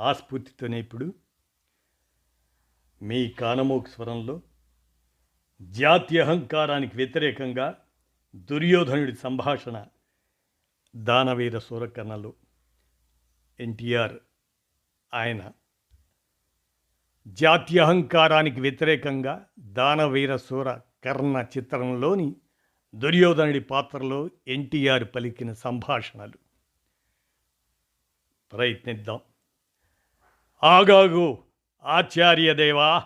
ఆ స్ఫూర్తితోనే ఇప్పుడు మీ కానమోక్ స్వరంలో జాతి అహంకారానికి వ్యతిరేకంగా దుర్యోధనుడి సంభాషణ దానవీర సూరకర్ణలు ఎన్టీఆర్ ఆయన జాతి అహంకారానికి వ్యతిరేకంగా దానవీర సూర కర్ణ చిత్రంలోని దుర్యోధనుడి పాత్రలో ఎన్టీఆర్ పలికిన సంభాషణలు ప్రయత్నిద్దాం. ఆగాగు ఆచార్యదేవా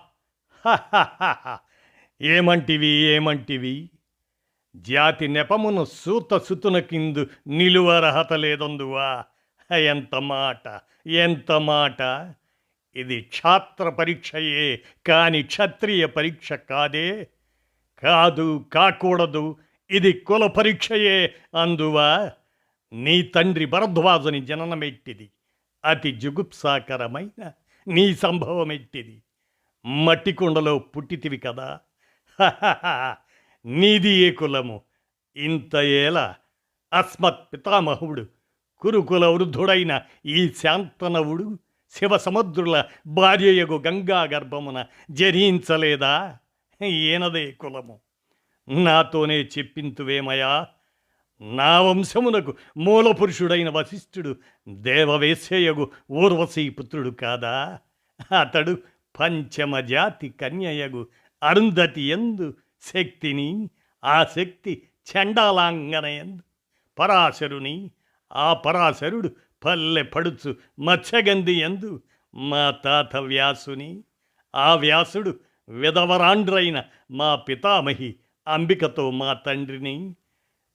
ఏమంటివి ఏమంటివి? జాతి నెపమును సూత సుతున కిందు నిలువరహత లేదందువా? ఎంత మాట ఎంత మాట. ఇది క్షాత్ర పరీక్షయే కాని క్షత్రియ పరీక్ష కాదే. కాదు కాకూడదు ఇది కుల పరీక్షయే. అందువా నీ తండ్రి భరద్వాజుని జననమెట్టిది. అతి జుగుప్సాకరమైన నీ సంభవమెట్టిది మట్టి కుండలో పుట్టితివి కదా. నీది ఏ కులము? ఇంత ఏలా అస్మత్ పితామహుడు కురుకుల వృద్ధుడైన ఈ శాంతనవుడు శివ సముద్రుల భార్యయగు గంగా గర్భమున జరించలేదా ఏనదే కులము. నాతోనే చెప్పింతువేమయా? నా వంశమునకు మూలపురుషుడైన వశిష్ఠుడు దేవవేశ్యయగు ఊర్వశీ పుత్రుడు కాదా? అతడు పంచమ జాతి కన్యయగు అరుంధతి ఎందు శక్తిని ఆ శక్తి చండాలాంగన ఎందు పరాశరుని ఆ పరాశరుడు పల్లె పడుచు మత్స్యగంధి ఎందు మా తాత వ్యాసుని ఆ వ్యాసుడు విధవరాండ్రైన మా పితామహి అంబికతో మా తండ్రిని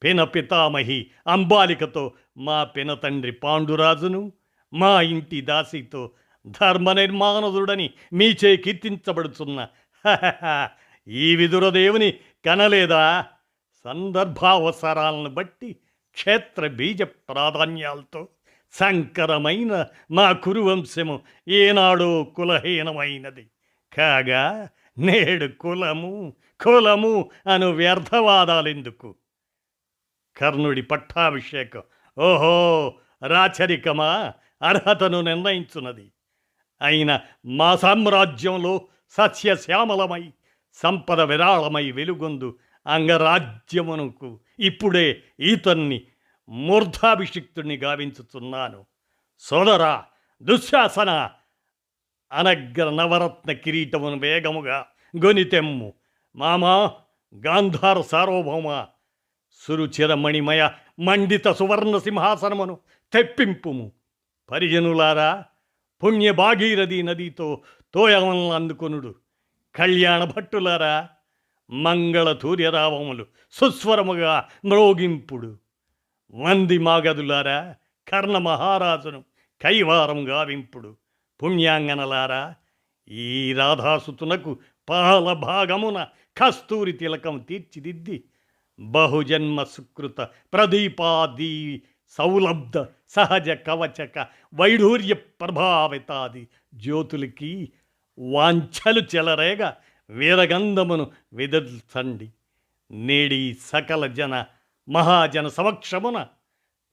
పిన పితామహి అంబాలికతో మా పిన తండ్రి పాండురాజును మా ఇంటి దాసితో ధర్మ నిర్మాణదుడని మీచే కీర్తించబడుచున్న ఈ విదురదేవుని కనలేదా? సందర్భావసరాలను బట్టి క్షేత్ర బీజ ప్రాధాన్యాలతో సంకరమైన మా కురువంశము ఏనాడో కులహీనమైనది. కాగా నేడు కులము కులము అను వ్యర్థవాదాలెందుకు? కర్ణుడి పట్టాభిషేకం. ఓహో రాచరికమా? అర్హతను నిర్ణయించున్నది. అయిన మా సామ్రాజ్యంలో సస్యశ్యామలమై సంపద విరాళమై వెలుగొందు అంగరాజ్యమునకు ఇప్పుడే ఈతన్ని మూర్ధాభిషిక్తుణ్ణి గావించుచున్నాను. సోదరా దుశ్శాసన అనగ్ర నవరత్న కిరీటమును వేగముగా గొనితెమ్ము. మామా గాంధార సార్వభౌమ సురుచిరమణిమయ మండిత సువర్ణ సింహాసనమును తెప్పింపుము. పరిజనులారా పుణ్య భాగీరథి నదితో తోయవలను అందుకొనుడు. కళ్యాణ భట్టులారా మంగళ తూర్యరావములు సుస్వరముగా మ్రోగింపుడు. వంది మాగదులారా కర్ణ మహారాజును కైవారం గావింపుడు. పుణ్యాంగనలారా ఈ రాధాసుతునకు పాల భాగమున కస్తూరి తిలకం తీర్చిదిద్ది బహుజన్మ సుకృత ప్రదీపాది సౌలబ్ధ సహజ కవచక వైఢూర్య ప్రభావితాది జ్యోతులకి వాంఛలు చెలరేగ వీరగంధమును విదల్చండి. నేడి సకల జన మహాజన సమక్షమున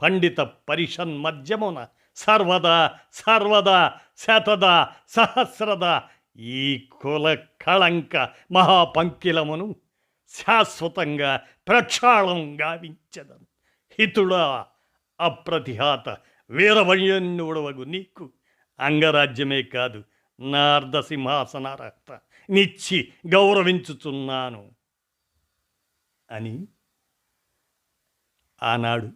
పండిత పరిషన్ మధ్యమున సర్వదా సర్వదా శతదా సహస్రదా ఈ కుల కళంక మహాపంకిలమును శాశ్వతంగా ప్రక్షాళం గావించదను హితుడా అప్రతిహాత వీరవణ్యన్నుడవగు నీకు అంగరాజ్యమే కాదు నా అర్ధసింహాసనార్హత నిచ్చి గౌరవించుచున్నాను. అని ఆనాడు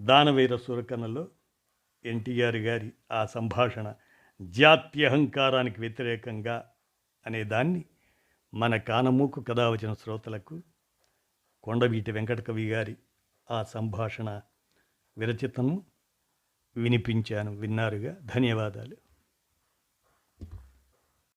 దానవీర సురకనలో ఎన్టీఆర్ గారి ఆ సంభాషణ జాత్యహంకారానికి వ్యతిరేకంగా అనేదాన్ని మన కానమూకు కథ వచ్చిన శ్రోతలకు కొండవీటి వెంకటకవి గారి ఆ సంభాషణ విరచితను వినిపించాను. విన్నారుగా. ధన్యవాదాలు.